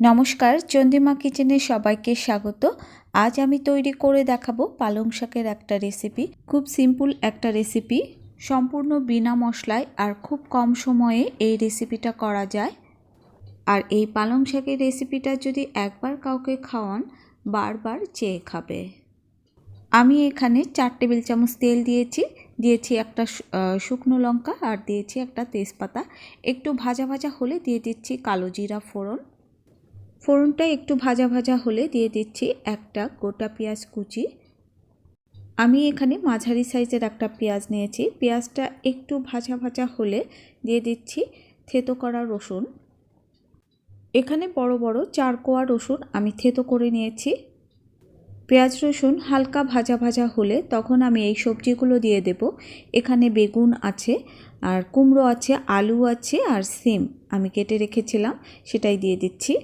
নমস্কার, চন্দিমা কিচেনে সবাইকে স্বাগত। আজ আমি তৈরি করে দেখাবো পালং শাকের একটা রেসিপি খুব সিম্পল একটা রেসিপি সম্পূর্ণ বিনা মশলায় আর খুব কম সময়ে এই রেসিপিটা করা যায়। আর এই পালং শাকের রেসিপিটা যদি একবার কাউকে খাওয়ান, বারবার চেয়ে খাবে। আমি এখানে চার টেবিল চামচ তেল দিয়েছি দিয়েছি একটা শুকনো লঙ্কা আর দিয়েছি একটা তেজপাতা। একটু ভাজা ভাজা হলে দিয়ে দিচ্ছি কালো জিরা ফোড়ন। ফোড়নটা একটু ভাজা ভাজা হলে দিয়ে দিচ্ছি একটা গোটা পেঁয়াজ কুচি। আমি এখানে মাঝারি সাইজের একটা পেঁয়াজ নিয়েছি। পেঁয়াজটা একটু ভাজা ভাজা হলে দিয়ে দিচ্ছি থেতো করা রসুন। এখানে বড় বড় চার কোয়া রসুন আমি থেতো করে নিয়েছি। পেঁয়াজ রসুন হালকা ভাজা ভাজা হলে তখন আমি এই সবজিগুলো দিয়ে দেব। এখানে বেগুন আছে, আর কুমড়ো আছে, আলু আছে, আর সিম আমি কেটে রেখেছিলাম, সেটাই দিয়ে দিচ্ছি।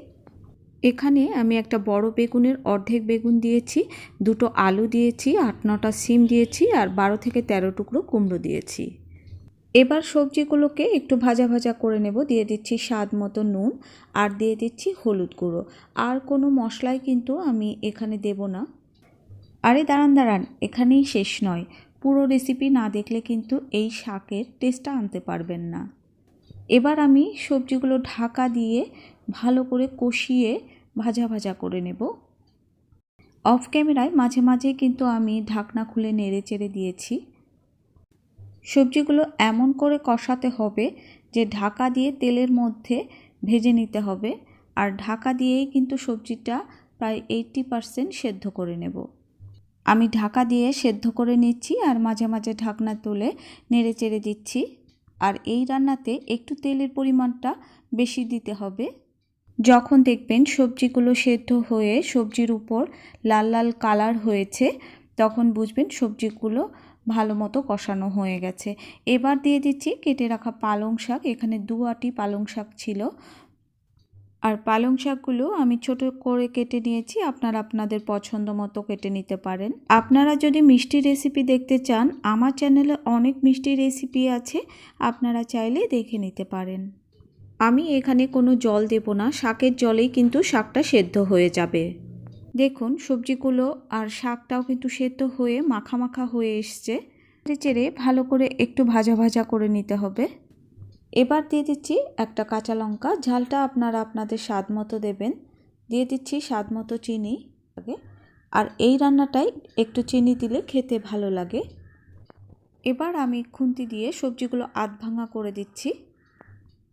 এখানে আমি একটা বড় বেগুনের অর্ধেক বেগুন দিয়েছি, দুটো আলু দিয়েছি, আট নটা সিম দিয়েছি আর বারো থেকে তেরো টুকরো কুমড়ো দিয়েছি। এবার সবজিগুলোকে একটু ভাজা ভাজা করে নেব, দিয়ে দিচ্ছি স্বাদ মতো নুন আর দিয়ে দিচ্ছি হলুদ গুঁড়ো। আর কোনো মশলাই কিন্তু আমি এখানে দেব না। আরে দাঁড়ান দাঁড়ান, এখানেই শেষ নয়। পুরো রেসিপি না দেখলে কিন্তু এই শাকের টেস্টটা আনতে পারবেন না। এবার আমি সবজিগুলো ঢাকা দিয়ে ভালো করে কষিয়ে ভাজা ভাজা করে নেব। অফ ক্যামেরায় মাঝে মাঝে কিন্তু আমি ঢাকনা খুলে নেড়ে চেড়ে দিয়েছি। সবজিগুলো এমন করে কষাতে হবে যে ঢাকা দিয়ে তেলের মধ্যে ভেজে নিতে হবে। আর ঢাকা দিয়েই কিন্তু সবজিটা প্রায় এইটটি পারসেন্ট সেদ্ধ করে নেব। আমি ঢাকা দিয়ে সেদ্ধ করে নিচ্ছি আর মাঝে মাঝে ঢাকনা তুলে নেড়ে চেড়ে দিচ্ছি। আর এই রান্নাতে একটু তেলের পরিমাণটা বেশি দিতে হবে। যখন দেখবেন সবজিগুলো সেদ্ধ হয়ে সবজির উপর লাল লাল কালার হয়েছে, তখন বুঝবেন সবজিগুলো ভালো মতো কষানো হয়ে গেছে। এবার দিয়ে দিচ্ছি কেটে রাখা পালং শাক। এখানে দু আটি পালং শাক ছিল। আর পালং শাকগুলো আমি ছোট করে কেটে নিয়েছি। আপনারা আপনাদের পছন্দ মতো কেটে নিতে পারেন। আপনারা যদি মিষ্টি রেসিপি দেখতে চান, আমার চ্যানেলে অনেক মিষ্টি রেসিপি আছে। আপনারা চাইলে দেখে নিতে পারেন। আমি এখানে কোনো জল দেব না, শাকের জলেই কিন্তু শাকটা সেদ্ধ হয়ে যাবে। দেখুন, সবজিগুলো আর শাকটাও কিন্তু সেদ্ধ হয়ে মাখা মাখা হয়ে এসছে। চেড়ে ভালো করে একটু ভাজা ভাজা করে নিতে হবে। এবার দিয়ে দিচ্ছি একটা কাঁচা লঙ্কা। ঝালটা আপনারা আপনাদের স্বাদ মতো দেবেন। দিয়ে দিচ্ছি স্বাদ মতো চিনি। আগে। আর এই রান্নাটাই একটু চিনি দিলে খেতে ভালো লাগে। এবার আমি খুন্তি দিয়ে সবজিগুলো আধ ভাঙা করে দিচ্ছি।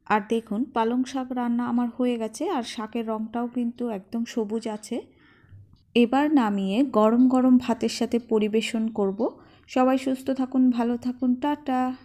আর দেখুন, পালং শাক রান্না আমার হয়ে গেছে আর শাকের রঙটাও কিন্তু একদম সবুজ আছে। এবার নামিয়ে গরম গরম ভাতের সাথে পরিবেশন করব। সবাই সুস্থ থাকুন, ভালো থাকুন, টাটা।